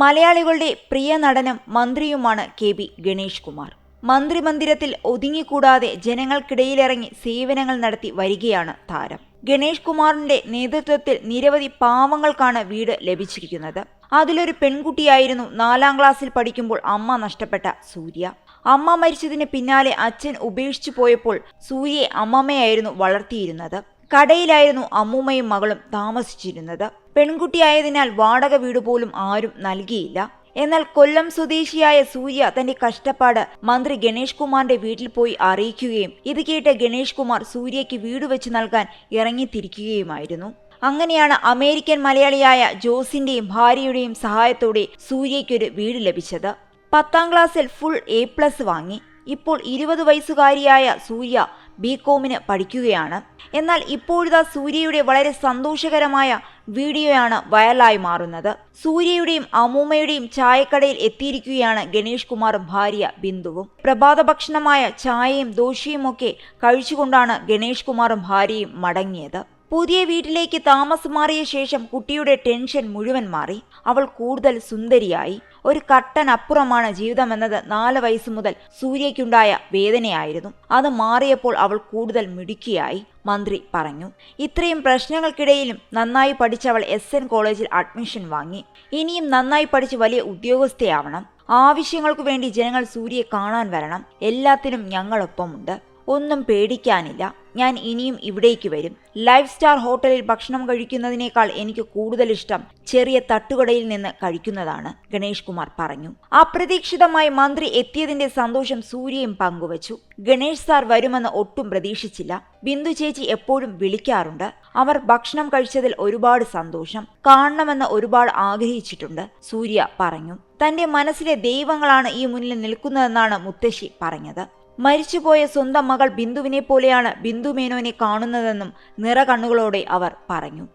മലയാളികളുടെ പ്രിയ നടനും മന്ത്രിയുമാണ് കെ ബി ഗണേഷ് കുമാർ. മന്ത്രിമന്ദിരത്തിൽ ഒതുങ്ങിക്കൂടാതെ ജനങ്ങൾക്കിടയിലിറങ്ങി സേവനങ്ങൾ നടത്തി വരികയാണ് താരം. ഗണേഷ് കുമാറിന്റെ നേതൃത്വത്തിൽ നിരവധി പാവങ്ങൾക്കാണ് വീട് ലഭിച്ചിരിക്കുന്നത്. അതിലൊരു പെൺകുട്ടിയായിരുന്നു നാലാം ക്ലാസ്സിൽ പഠിക്കുമ്പോൾ അമ്മ നഷ്ടപ്പെട്ട സൂര്യ. അമ്മ മരിച്ചതിന് പിന്നാലെ അച്ഛൻ ഉപേക്ഷിച്ചു പോയപ്പോൾ സൂര്യയെ അമ്മമ്മയായിരുന്നു വളർത്തിയിരുന്നത്. കടയിലായിരുന്നു അമ്മൂമ്മയും മകളും താമസിച്ചിരുന്നത്. പെൺകുട്ടിയായതിനാൽ വാടക വീട് പോലും ആരും നൽകിയില്ല. എന്നാൽ കൊല്ലം സ്വദേശിയായ സൂര്യ തന്റെ കഷ്ടപ്പാട് മന്ത്രി ഗണേഷ് കുമാറിന്റെ വീട്ടിൽ പോയി അറിയിക്കുകയും ഇത് കേട്ട് ഗണേഷ് കുമാർ സൂര്യയ്ക്ക് വീട് വെച്ച് നൽകാൻ ഇറങ്ങിത്തിരിക്കുകയുമായിരുന്നു. അങ്ങനെയാണ് അമേരിക്കൻ മലയാളിയായ ജോസിന്റെയും ഭാര്യയുടെയും സഹായത്തോടെ സൂര്യയ്ക്കൊരു വീട് ലഭിച്ചത്. പത്താം ക്ലാസ്സിൽ ഫുൾ എ പ്ലസ് വാങ്ങി. ഇപ്പോൾ ഇരുപത് വയസ്സുകാരിയായ സൂര്യ ബി കോമിന് പഠിക്കുകയാണ്. എന്നാൽ ഇപ്പോഴിതാ സൂര്യയുടെ വളരെ സന്തോഷകരമായ വീഡിയോയാണ് വൈറലായി മാറുന്നത്. സൂര്യയുടെയും അമ്മൂമ്മയുടെയും ചായക്കടയിൽ എത്തിയിരിക്കുകയാണ് ഗണേഷ് കുമാറും ഭാര്യ ബിന്ദുവും. പ്രഭാത ഭക്ഷണമായ ചായയും ദോശയും ഒക്കെ കഴിച്ചുകൊണ്ടാണ് ഗണേഷ് കുമാറും ഭാര്യയും മടങ്ങിയത്. പുതിയ വീട്ടിലേക്ക് താമസം മാറിയ ശേഷം കുട്ടിയുടെ ടെൻഷൻ മുഴുവൻ മാറി. അവൾ കൂടുതൽ സുന്ദരിയായി. ഒരു കട്ടനപ്പുറമാണ് ജീവിതമെന്നത് നാല് വയസ്സ് മുതൽ സൂര്യയ്ക്കുണ്ടായ വേദനയായിരുന്നു. അത് മാറിയപ്പോൾ അവൾ കൂടുതൽ മിടുക്കിയായി. മന്ത്രി പറഞ്ഞു ഇത്രയും പ്രശ്നങ്ങൾക്കിടയിലും നന്നായി പഠിച്ചവൾ എസ്. എൻ. കോളേജിൽ അഡ്മിഷൻ വാങ്ങി. ഇനിയും നന്നായി പഠിച്ച് വലിയ ഉദ്യോഗസ്ഥയാവണം. ആവശ്യങ്ങൾക്കു വേണ്ടി ജനങ്ങൾ സൂര്യയെ കാണാൻ വരണം. എല്ലാത്തിനും ഞങ്ങളൊപ്പമുണ്ട്. ഒന്നും പേടിക്കാനില്ല. ഞാൻ ഇനിയും ഇവിടേക്ക് വരും. ലൈഫ് സ്റ്റാർ ഹോട്ടലിൽ ഭക്ഷണം കഴിക്കുന്നതിനേക്കാൾ എനിക്ക് കൂടുതൽ ഇഷ്ടം ചെറിയ തട്ടുകടയിൽ നിന്ന് കഴിക്കുന്നതാണ് ഗണേഷ് കുമാർ പറഞ്ഞു. അപ്രതീക്ഷിതമായി മന്ത്രി എത്തിയതിന്റെ സന്തോഷം സൂര്യയും പങ്കുവച്ചു. ഗണേഷ് സാർ വരുമെന്ന് ഒട്ടും പ്രതീക്ഷിച്ചില്ല. ബിന്ദു ചേച്ചി എപ്പോഴും വിളിക്കാറുണ്ട്. അവർ ഭക്ഷണം കഴിച്ചതിൽ ഒരുപാട് സന്തോഷം കാണണമെന്ന് ഒരുപാട് ആഗ്രഹിച്ചിട്ടുണ്ട് സൂര്യ പറഞ്ഞു. തന്റെ മനസ്സിലെ ദൈവങ്ങളാണ് ഈ മുന്നിൽ നിൽക്കുന്നതെന്നാണ് മുത്തശ്ശി പറഞ്ഞത്. മരിച്ചുപോയ സ്വന്തം മകൾ ബിന്ദുവിനെ പോലെയാണ് ബിന്ദു മേനോനെ കാണുന്നതെന്നും നിറകണ്ണുകളോടെ അവർ പറഞ്ഞു.